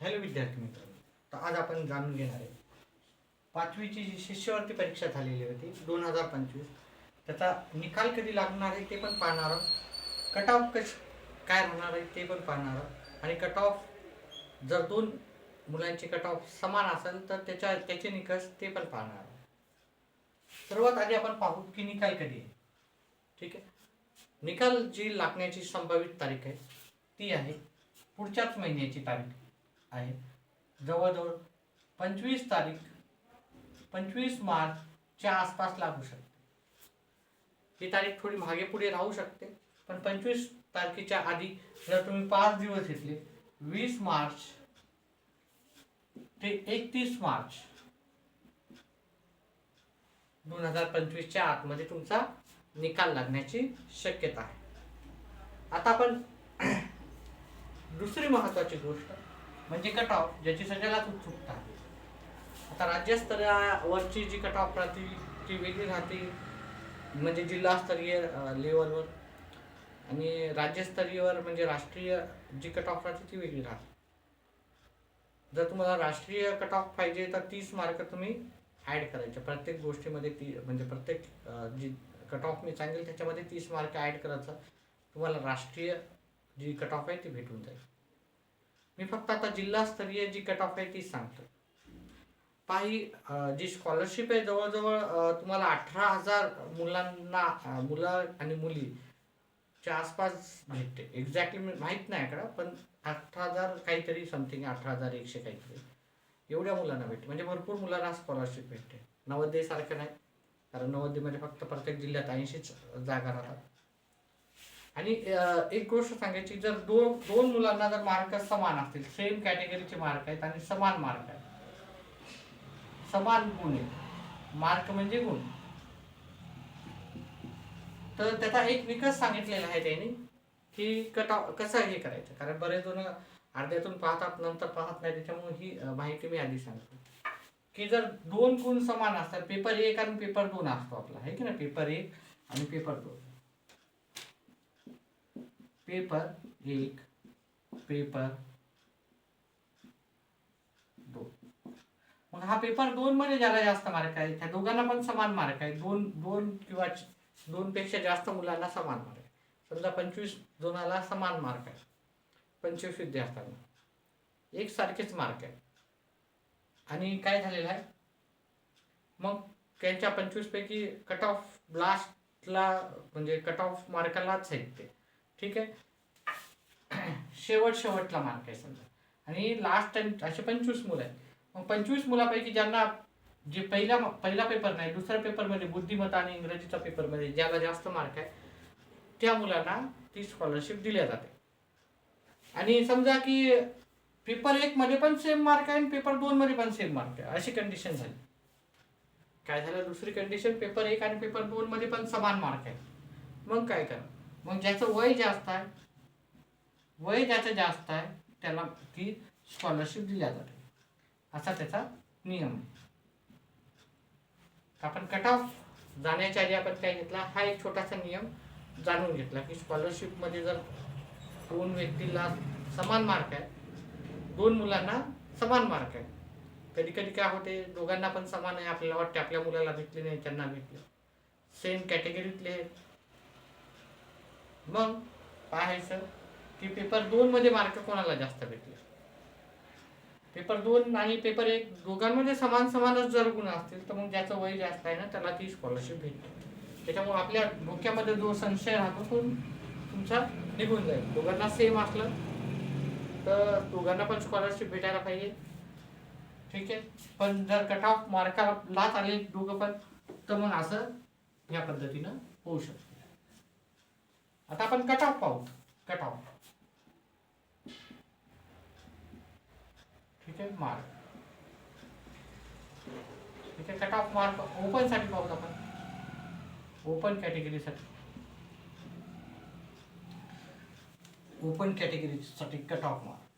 Hello विद्यार्थी मित्रांनो. तर आज आपण जाणून घेणार आहे. पाचवीची जी शिष्यवृत्ती परीक्षा झालेली होती दोन हजार पंचवीस. त्याचा निकाल कधी लागणार आहे ते पण पाहणार आहोत. कट ऑफ कश काय होणार आहे ते पण पाहणार आहोत. आणि कट ऑफ जर दोन मुलांचे कट ऑफ समान असेल तर त्याच्या त्याचे निकष ते पण पाहणार आहोत. सर्वात आधी आपण पाहू की निकाल कधी आहे. ठीक आहे? निकाल जी लागण्याची संभावित तारीख आहे ती आहे पुढच्याच महिन्याची तारीख. आहे. जवळजवळ पंचवीस तारीख पंचवीस मार्चच्या आसपास लागू शकते. ही तारीख थोडी मागे पुढे राहू शकते पण पंचवीस तारखेच्या आधी जर तुम्ही पाच दिवस घेतले वीस मार्च ते एकतीस मार्च दोन हजार पंचवीसच्या आतमध्ये तुमचा निकाल लागण्याची शक्यता आहे. आता आपण दुसरी महत्वाची गोष्ट म्हणजे कट ऑफ ज्याची सगळ्यालाच उत्सुकता. आहे आता राज्यस्तरावरची जी कट ऑफ राहते ती वेगळी राहते म्हणजे जिल्हास्तरीय लेवलवर. आणि राज्यस्तरीयवर म्हणजे राष्ट्रीय जी कट ऑफ राहते ती वेगळी राहते. जर तुम्हाला राष्ट्रीय कट ऑफ पाहिजे तर तीस मार्क तुम्ही ॲड करायचे. प्रत्येक गोष्टीमध्ये ती म्हणजे प्रत्येक जी कट ऑफ मी सांगेल त्याच्यामध्ये तीस मार्क ॲड करायचं. तुम्हाला राष्ट्रीय जी कट ऑफ आहे ती भेटून जाईल. मी फक्त आता जिल्हास्तरीय जी कट ऑफ आहे ती सांगतो काही जी स्कॉलरशिप आहे जवळजवळ तुम्हाला अठरा हजार मुलांना मुलं आणि मुलीच्या आसपास भेटते एक्झॅक्टली माहीत नाही आकडा पण अठरा हजार काहीतरी समथिंग अठरा हजार एकशे काहीतरी. एवढ्या मुलांना भेटते. म्हणजे भरपूर मुलांना स्कॉलरशिप भेटते. नवोदयसारखं नाही. कारण नवोदयमध्ये फक्त प्रत्येक जिल्ह्यात ऐंशीच जागा राहतात. आणि एक गोष्ट सांगायची जर दोन दोन मुलांना जर मार्क समान असतील सेम कॅटेगरीचे मार्क आहेत आणि समान मार्क आहेत. समान गुण आहेत. मार्क म्हणजे गुण. तर त्याचा एक निकष सांगितलेला आहे त्यांनी की कटा कसं हे करायचं? कारण बरेच जण अर्ध्यातून पाहतात नंतर पाहत नाही त्याच्यामुळे ही माहिती मी आधी सांगतो. की जर दोन गुण समान असतात पेपर एक आणि पेपर दोन असतो आपला आहे की ना पेपर एक आणि पेपर दोन. पेपर एक पेपर. दोन. मग हा पेपर दोन मध्ये ज्याला जास्त मार्क आहे त्या दोघांना पण समान मार्क आहे. दोन दोन किंवा दोन पेक्षा जास्त मुलांना समान मार्क आहे. समजा पंचवीस दोनाला समान मार्क आहे. पंचवीस विद्यार्थ्यांना. एक सारखेच मार्क आहे. आणि काय झालेलं आहे? मग त्यांच्या पंचवीस पैकी कट ऑफ ब्लास्टला म्हणजे कट ऑफ मार्कालाच आहेत ते. ठीक आहे? शेवट शेवटला मार्क आहे समजा. आणि लास्ट टाइम असे पंचवीस मुलं आहेत. मग पंचवीस मुलापैकी ज्यांना जे पहिला पहिला पेपर नाही दुसऱ्या पेपरमध्ये बुद्धिमत्ता आणि इंग्रजीचा पेपरमध्ये ज्याला जास्त मार्क आहे त्या मुलांना ती स्कॉलरशिप दिल्या जाते. आणि समजा की पेपर एकमध्ये पण सेम मार्क आहे आणि पेपर दोनमध्ये पण सेम मार्क आहे. अशी कंडिशन झाली. काय झालं? दुसरी कंडिशन पेपर एक आणि पेपर दोनमध्ये पण समान मार्क आहे. मग काय करा मग ज्याचं वय जास्त आहे वय ज्याचं जास्त आहे त्याला ती स्कॉलरशिप दिल्या जाते. असा त्याचा नियम आहे. आपण कट ऑफ जाण्याच्या आधी आपण काय घेतला? हा एक छोटासा नियम जाणून घेतला की स्कॉलरशिपमध्ये जर दोन व्यक्तीला समान मार्क आहे दोन मुलांना समान मार्क आहे. कधी कधी काय होते दोघांना पण समान आहे आपल्याला वाटते आपल्या मुलाला भेटले नाही त्यांना भेटले. सेम कॅटेगरीतले आहेत. मग पाहायचं की पेपर दोन मध्ये मार्क कोणाला जास्त भेटले? पेपर दोन आणि पेपर एक दोघांमध्ये समान समानच जर गुण असतील तर मग ज्याचं वय जास्त आहे ना त्याला ती स्कॉलरशिप भेटते. त्याच्यामुळे आपल्या डोक्यामध्ये जो संशय राहतो तो तुमचा निघून जाईल. दोघांना सेम असलं तर दोघांना पण स्कॉलरशिप भेटायला पाहिजे. ठीक आहे? पण जर कट ऑफ मार्काला लाच आले दोघं पण तर मग असं या पद्धतीनं होऊ शकतं. आता आपण कट ऑफ पाहू. कट ऑफ ठीक आहे? मार्क ठीक आहे? कट ऑफ मार्क ओपनसाठी पाहू आपण. ओपन कॅटेगरीसाठी ओपन कॅटेगरीसाठी कट ऑफ मार्क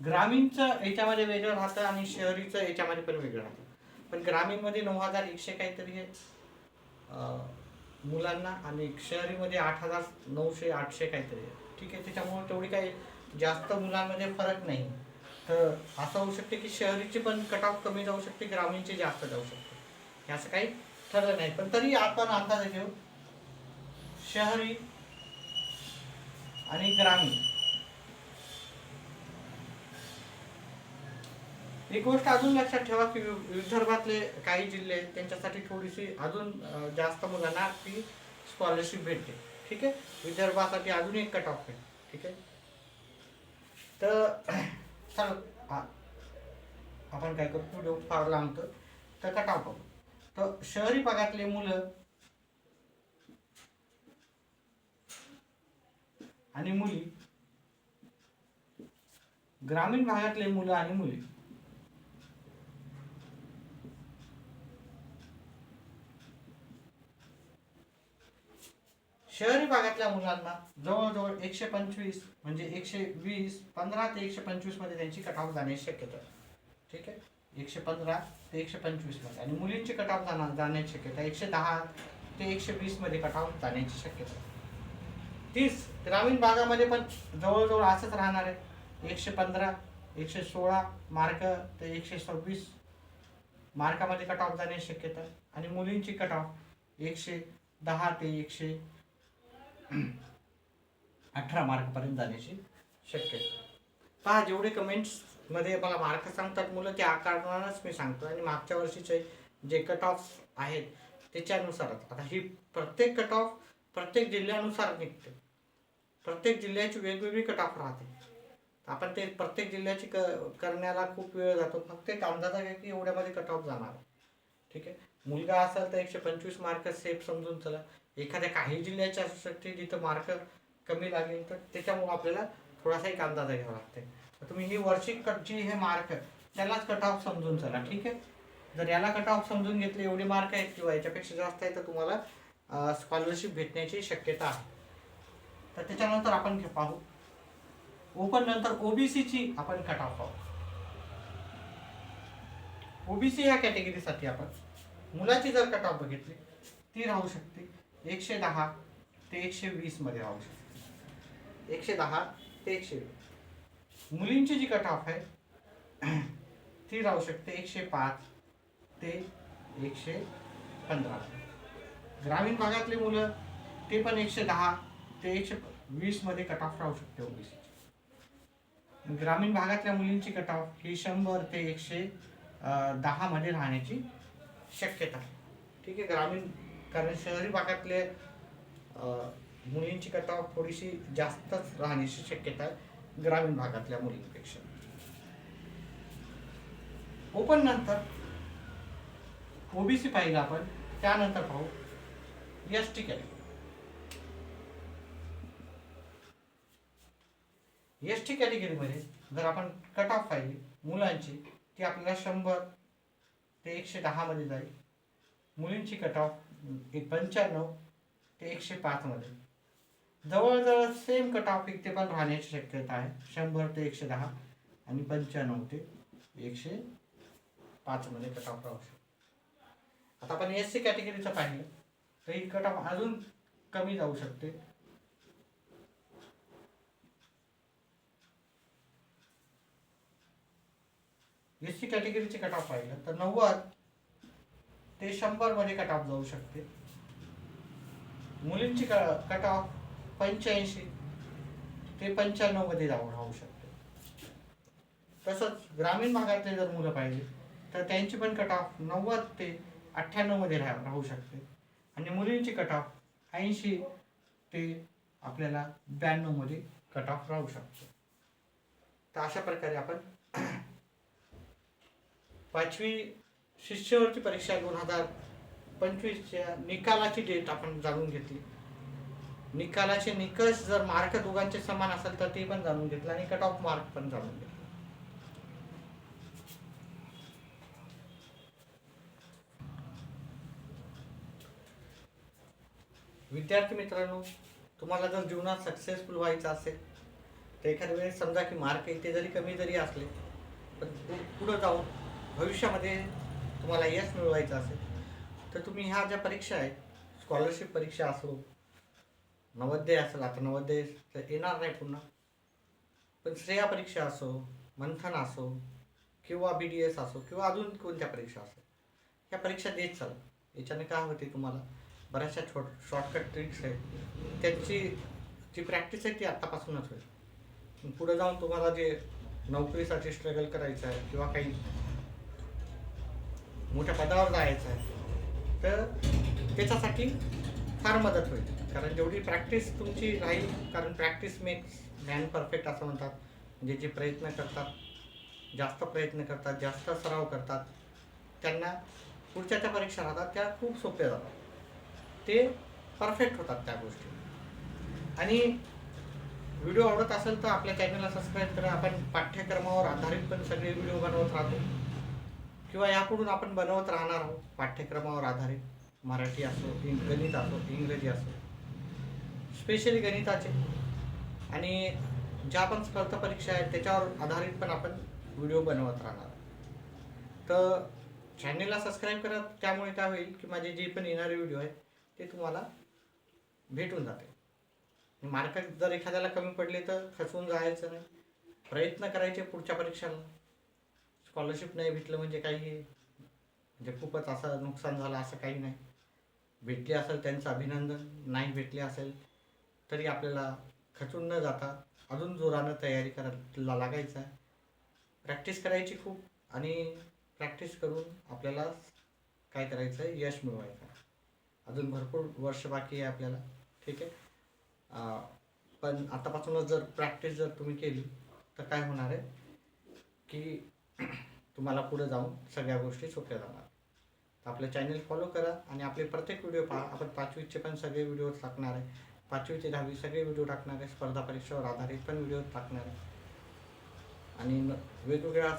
ग्रामीणचं याच्यामध्ये वेगळं राहतं आणि शहरीचं याच्यामध्ये पण वेगळं राहतं. पण ग्रामीणमध्ये नऊ हजार एकशे काहीतरी आहेत मुलांना आणि शहरीमध्ये आठ हजार नऊशे आठशे काहीतरी आहे. ठीक आहे त्याच्यामुळे तेवढी काही जास्त मुलांमध्ये फरक नाही. तर असं होऊ शकते की शहरीची पण कट ऑफ कमी जाऊ शकते ग्रामीणची जास्त जाऊ शकते. हे असं काही ठरलं नाही. पण तरी आपण अंदाज घेऊ शहरी आणि ग्रामीण. एक गोष्ट अजून लक्षात ठेवा की विदर्भातले काही जिल्हे त्यांच्यासाठी थोडीशी अजून जास्त मुलांना ती स्कॉलरशिप भेटते. ठीक आहे? विदर्भासाठी अजून एक कट ऑफ आहे. ठीक आहे? तर चल आपण काय करतो व्हिडिओ फार लांबतो तर. कट ऑफ तर शहरी भागातले मुलं आणि मुली. ग्रामीण भागातले मुलं आणि मुली. शहरी भागातल्या मुलांना जवळजवळ एकशे पंचवीस म्हणजे एकशे वीस पंधरा ते एकशे पंचवीसमध्ये त्यांची कटाव जाण्याची शक्यता ठीक आहे? एकशे पंधरा ते एकशे पंचवीसमध्ये. आणि मुलींची कटाव जाणार जाण्याची शक्यता एकशे दहा ते एकशे वीसमध्ये कटाव जाण्याची शक्यता तीस ग्रामीण भागामध्ये पण जवळजवळ असंच राहणार आहे. एकशे पंधरा एकशे सोळा मार्क ते एकशे सव्वीस मार्कामध्ये कट ऑफ जाण्याची शक्यता आणि मुलींची कट ऑफ एकशे दहा ते एकशे अठरा मार्कपर्यंत जाण्याची शक्यता पहा जेवढे कमेंट्समध्ये मला मार्क सांगतात मुलं त्या आकारणानच मी सांगतो आणि मागच्या वर्षीचे जे कट ऑफ आहेत त्याच्यानुसारच आता. ही प्रत्येक कट ऑफ प्रत्येक जिल्ह्यानुसार निघते. प्रत्येक जिल्ह्याची वेगवेगळी कट ऑफ राहते. आपण ते प्रत्येक जिल्ह्याची क करण्याला खूप वेळ जातो. फक्त एक अंदाजा आहे की एवढ्यामध्ये कट ऑफ जाणार ठीक आहे? मुलगा असेल तर एकशे पंचवीस मार्क सेफ समजून चला. एखाद्या काही जिल्ह्याचे असू शकते जिथं मार्क कमी लागेल तर त्याच्यामुळं आपल्याला थोडासा एक अंदाजा घ्यावा लागते तर तुम्ही ही वर्षिक कटची हे मार्क त्यालाच कट ऑफ समजून चला ठीक आहे? जर याला कट ऑफ समजून घेतले एवढे मार्क आहेत किंवा याच्यापेक्षा जास्त आहे तर तुम्हाला स्कॉलरशिप भेटण्याची शक्यता आहे. तर त्याच्यानंतर आपण पाहू. ओपन नंतर ओबीसीची आपण कट ऑफ पाहू. ओबीसी या कॅटेगरीसाठी आपण मुलाची जर कट ऑफ बघितली ती राहू शकते. एकशे दहा ते एकशे वीसमध्ये राहू शकते. एकशे दहा ते एकशे वीस. मुलींची जी कट ऑफ आहे ती राहू शकते एकशे पाच ते एकशे पंधरा. ग्रामीण भागातली मुलं ते पण एकशे दहा ते एकशे वीसमध्ये कट ऑफ राहू शकते ओबीसी ग्रामीण भागातल्या मुलींची कट ऑफ ही शंभर ते एकशे दहामध्ये राहण्याची शक्यता आहे. ठीक आहे ग्रामीण कारण शहरी भागातले मुलींची कथा थोडीशी जास्तच राहण्याची शक्यता आहे ग्रामीण भागातल्या मुलींपेक्षा. हो, ओपन नंतर ओबीसी पाहिलं आपण त्यानंतर पाहू. S T category S T कॅटेगरीमध्ये जर आपण कट ऑफ पाहिली मुलांची ती आपल्याला शंभर ते एकशे दहामध्ये जाईल. मुलींची कट ऑफ एक पंच्याण्णव ते एकशे पाचमध्ये जवळजवळ सेम कट ऑफ इथे पण राहण्याची शक्यता आहे. शंभर ते एकशे दहा आणि पंच्याण्णव ते एकशे पाचमध्ये कट ऑफ राहू शकतो. आता आपण एस सी कॅटेगरीचं पाहिलं तर ही कट ऑफ अजून कमी जाऊ शकते. एस सी कॅटेगरीचे कट ऑफ पाहिलं तर नव्वद ते शंभरमध्ये कट ऑफ जाऊ शकते. मुलींची कट ऑफ पंच्याऐंशी ते पंच्याण्णवमध्ये जाऊ राहू शकते. तसंच ग्रामीण भागातले जर मुलं पाहिजे तर त्यांची पण कट ऑफ नव्वद ते अठ्ठ्याण्णवमध्ये राह राहू शकते. आणि मुलींची कट ऑफ ऐंशी ते आपल्याला ब्याण्णवमध्ये कट ऑफ राहू शकतो. तर अशा प्रकारे आपण पाचवी शिष्यवृत्ती परीक्षा दोन हजार पंचवीसच्या निकालाची डेट आपण जाणून घेतली. निकालाचे निकष जर मार्क दोघांचे समान असेल तर ते पण जाणून घेतलं आणि कट ऑफ मार्क पण जाणून घेतलं. विद्यार्थी मित्रांनो तुम्हाला जर जीवनात सक्सेसफुल व्हायचं असेल तर एखाद्या वेळेस समजा की मार्क इथे जरी कमी जरी असले पण पुढं जाऊन भविष्यामध्ये तुम्हाला यश मिळवायचं असेल तर तुम्ही ह्या ज्या परीक्षा आहेत स्कॉलरशिप परीक्षा असो नवोदय असेल आता नवोदय तर येणार नाही पुन्हा पण श्रेया परीक्षा असो मंथन असो किंवा बी डी एस असो किंवा अजून कोणत्या परीक्षा असो ह्या परीक्षा देत चाल. याच्याने काय होते तुम्हाला बऱ्याचशा छोट शॉर्टकट ट्रिक्स आहेत. त्यांची जी प्रॅक्टिस आहे ती आत्तापासूनच होईल. पुढे जाऊन तुम्हाला जे नोकरीसाठी स्ट्रगल करायचं आहे किंवा काही मोठ्या पदावर जायचं आहे. तर त्याच्यासाठी फार मदत होईल. कारण जेवढी प्रॅक्टिस तुमची राहील कारण प्रॅक्टिस मेक्स मॅन परफेक्ट असं म्हणतात. म्हणजे जे प्रयत्न करतात जास्त प्रयत्न करतात जास्त सराव करतात त्यांना पुढच्या त्या परीक्षा राहतात त्या खूप सोप्या जातात. ते परफेक्ट होतात त्या गोष्टी. आणि व्हिडिओ आवडत असेल तर आपल्या चॅनलला सबस्क्राईब करा. आपण पाठ्यक्रमावर आधारित पण सगळे व्हिडिओ बनवत राहतो. किंवा यापुढून आपण बनवत राहणार आहोत पाठ्यक्रमावर आधारित. मराठी असो इंग गणित असो इंग्रजी असो. स्पेशली गणिताचे. आणि ज्या पण स्पर्धा परीक्षा आहेत त्याच्यावर आधारित पण आपण व्हिडिओ बनवत राहणार तर चॅनलला सबस्क्राईब करा त्यामुळे काय होईल की माझे जे पण येणारे व्हिडिओ आहेत ते तुम्हाला भेटून जाते मार्क जर एखाद्याला कमी पडले तर खचून जायचं नाही. प्रयत्न करायचे पुढच्या परीक्षांना स्कॉलरशिप नाही भेटलं म्हणजे काही? म्हणजे खूपच असं नुकसान झालं असं काही नाही. भेटले असेल त्यांचं अभिनंदन नाही भेटले असेल तरी आपल्याला खचून न जाता अजून जोरानं तयारी करायला लागायचं आहे. प्रॅक्टिस करायची खूप आणि प्रॅक्टिस करून आपल्याला काय करायचं आहे यश मिळवायचं आहे. अजून भरपूर वर्ष बाकी आहे आपल्याला. ठीक आहे? पण आतापासूनच जर प्रॅक्टिस जर तुम्ही केली तर काय होणार आहे? की तुम्हाला पुढे जाऊन सगळ्या गोष्टी सोप्या जाणार. तर आपलं चॅनल फॉलो करा आणि आपले प्रत्येक व्हिडिओ पहा. आपण पाचवीचे पण सगळे व्हिडिओ टाकणार आहे. पाचवी ते दहावी सगळे व्हिडिओ टाकणार आहे. स्पर्धा परीक्षेवर आधारित पण व्हिडिओ टाकणार आहे. आणि वेगवेगळ्या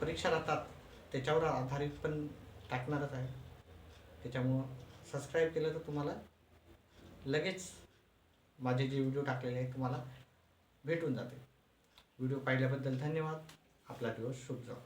परीक्षा राहतात. त्याच्यावर आधारित पण टाकणारच आहे. त्याच्यामुळं सबस्क्राईब केलं तर तुम्हाला लगेच माझे जे व्हिडिओ टाकलेले आहेत तुम्हाला भेटून जाते व्हिडिओ पाहिल्याबद्दल धन्यवाद. आपला दिवस शुभ जाऊ